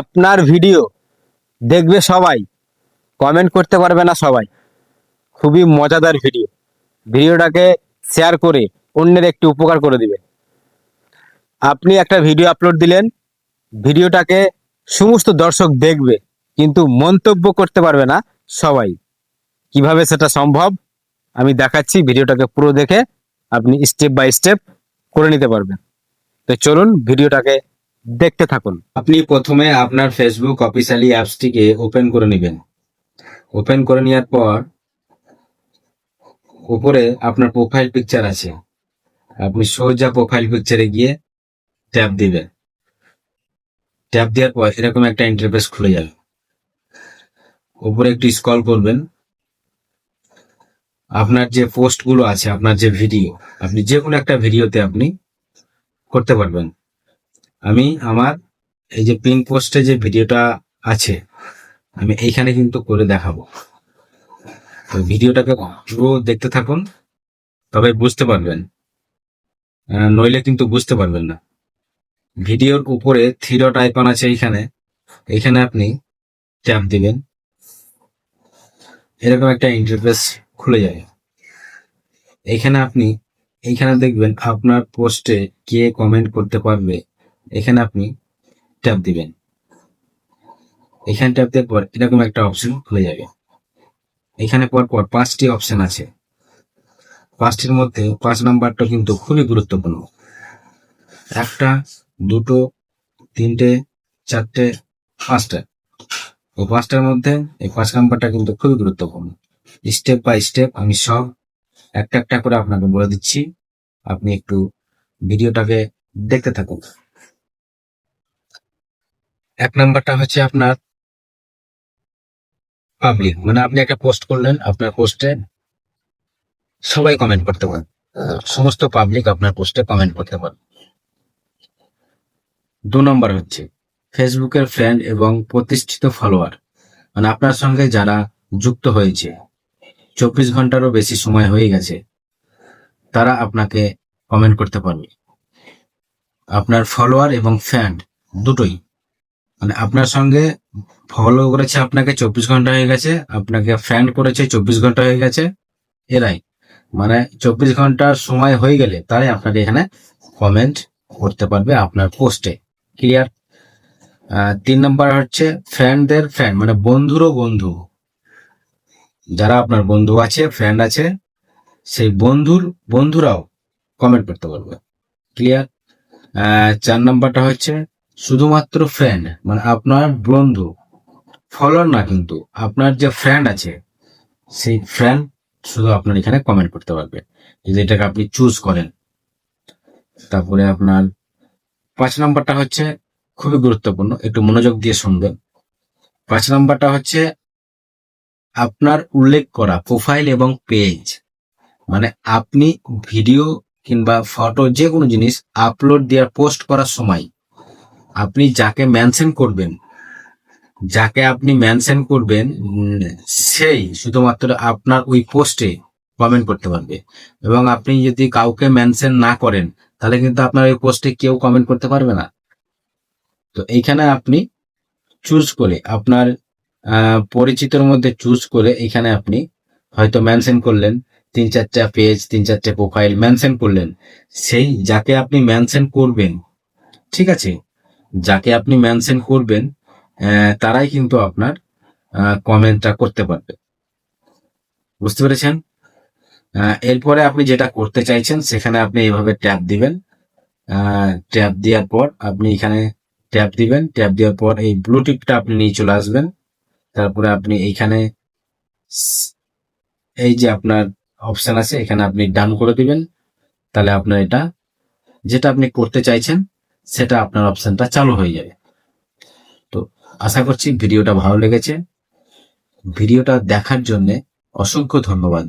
আপনার ভিডিও দেখবে সবাই কমেন্ট করতে পারবে না সবাই। খুবই মজাদার ভিডিও ভিডিওটাকে শেয়ার করে অন্যের একটি উপকার করে দিবে। আপনি একটা ভিডিও আপলোড দিলেন, ভিডিওটাকে সমস্ত দর্শক দেখবে, কিন্তু মন্তব্য করতে পারবে না সবাই। কীভাবে সেটা সম্ভব? আমি দেখাচ্ছি, ভিডিওটাকে পুরো দেখে আপনি স্টেপ বাই স্টেপ করে নিতে পারবেন। তো চলুন, ভিডিওটাকে দেখতে থাকুন। আপনি প্রথমে আপনার ফেসবুক অফিসিয়ালি অ্যাপসটিকে ওপেন করে নেবেন। ওপেন করে নেওয়ার পর উপরে আপনার প্রোফাইল পিকচার আছে। আপনি সোজা প্রোফাইল পিকচারে গিয়ে ট্যাপ দিবেন। ট্যাপ দেওয়ার পর এরকম একটা ইন্টারফেস খুলে যাবে। উপরে একটু স্ক্রল করবেন। আপনার যে পোস্টগুলো আছে, আপনার যে ভিডিও আপনি যে কোনো একটা ভিডিওতে আপনি করতে পারবেন। আমি আমার এই যে পিন পোস্টে যে ভিডিওটা আছে, আমি এইখানে কিন্তু করে দেখাবো। তো ভিডিওটাকে পুরো দেখতে থাকুন, তবে বুঝতে পারবেন। নইলে কিন্তু বুঝতে পারবেন না। ভিডিওর উপরে থ্রি ডট আইকন আছে এইখানে। এইখানে আপনি ট্যাপ দিবেন। এরকম একটা ইন্টারফেস খুলে যায়। এখানে আপনি, এইখানে দেখবেন আপনার পোস্টে কে কমেন্ট করতে পারবে এখানে আপনি ট্যাপ দিবেন। এখানে ট্যাপ দেওয়ার পর এরকম একটা অপশন খুলে যাবে। এখানে পর পর পাঁচটি অপশন আছে। পাঁচটির মধ্যে পাঁচ নাম্বারটা কিন্তু খুবই গুরুত্বপূর্ণ। একটা, দুটো, তিনটে, চারটে, পাঁচটা। ও পাঁচটার মধ্যে এই পাঁচ নাম্বারটা কিন্তু খুবই গুরুত্বপূর্ণ। স্টেপ বাই স্টেপ আমি সব একটা একটা করে আপনাকে বলে দিচ্ছি। আপনি একটু ভিডিওটাকে দেখতে থাকুন। এক নাম্বারটা হচ্ছে আপনার পাবলিক মানে আপনি একটা পোস্ট করলেন, আপনার পোস্টে সবাই কমেন্ট করতে পারেন সমস্ত পাবলিক আপনার পোস্টে কমেন্ট করতে পারে। দু নম্বর হচ্ছে ফেসবুকের ফ্রেন্ড এবং প্রতিষ্ঠিত ফলোয়ার মানে আপনার সঙ্গে যারা যুক্ত হয়েছে, চব্বিশ ঘন্টারও বেশি সময় হয়ে গেছে, তারা আপনাকে কমেন্ট করতে পারবে। আপনার ফলোয়ার এবং ফ্যান দুটোই। মানে আপনার সঙ্গে ফলো করেছে আপনাকে চব্বিশ ঘণ্টা হয়ে গেছে, আপনাকে ফ্যান করেছে চব্বিশ ঘণ্টা হয়ে গেছে, এরাই। মানে চব্বিশ ঘণ্টার সময় হয়ে গেলে তারাই আপনাকে এখানে কমেন্ট করতে পারবে আপনার পোস্টে ক্লিয়ার তিন নম্বর হচ্ছে ফ্রেন্ডদের ফ্রেন্ড মানে বন্ধুরও বন্ধু। যারা আপনার বন্ধু আছে ফ্রেন্ড আছে, সেই বন্ধুর বন্ধুরাও কমেন্ট করতে পারবে। ক্লিয়ার চার নাম্বারটা হচ্ছে শুধুমাত্র ফ্রেন্ড মানে আপনার বন্ধু ফলোয়ার না কিন্তু, আপনার যে ফ্রেন্ড আছে, সেই ফ্রেন্ড শুধু আপনার এখানে কমেন্ট করতে পারবে। যদি এটাকে আপনি চুজ করেন, তারপরে আপনার পাঁচ নাম্বারটা হচ্ছে খুবই গুরুত্বপূর্ণ, একটু মনোযোগ দিয়ে শুনবেন। পাঁচ নাম্বারটা হচ্ছে আপনার উল্লেখ করা প্রোফাইল এবং পেজ মানে আপনি ভিডিও কিংবা ফটো যে কোনো জিনিস আপলোড দেওয়ার পোস্ট করার সময় আপনি যাকে মেনশন করবেন, যাকে আপনি মেনশন করবেন সেই শুধুমাত্র আপনার ওই পোস্টে কমেন্ট করতে পারবে। এবং আপনি যদি কাউকে মেনশন না করেন, তাহলে কিন্তু আপনার ওই পোস্টে কেউ কমেন্ট করতে পারবে না। তো এইখানে আপনি চুজ করে, আপনার পরিচিতর মধ্যে চুজ করে এখানে আপনি হয়তো মেনশন করলেন, তিন চারটা পেজ তিন চারটে প্রোফাইল মেনশন করলেন। সেই যাকে আপনি মেনশন করবেন, ঠিক আছে? যাকে আপনি মেনশন করবেন তারাই কিন্তু আপনার কমেন্টটা করতে পারবে। বুঝতে পেরেছেন? এরপরে আপনি যেটা করতে চাইছেন, সেখানে আপনি এইভাবে ট্যাপ দিবেন। ট্যাপ দেওয়ার পর আপনি এখানে ট্যাপ দিবেন। ট্যাপ দেওয়ার পর এই ব্লু টিপটা আপনি নিয়ে চলে আসবেন। তারপরে আপনি এইখানে এই যে আপনার অপশন আছে, এখানে আপনি ডান করে দিবেন। তাহলে আপনার এটা, যেটা আপনি করতে চাইছেন সেটা আপনার অপশনটা চালু হয়ে যাবে। তো আশা করছি ভিডিওটা ভালো লেগেছে। ভিডিওটা দেখার জন্যে অসংখ্য ধন্যবাদ।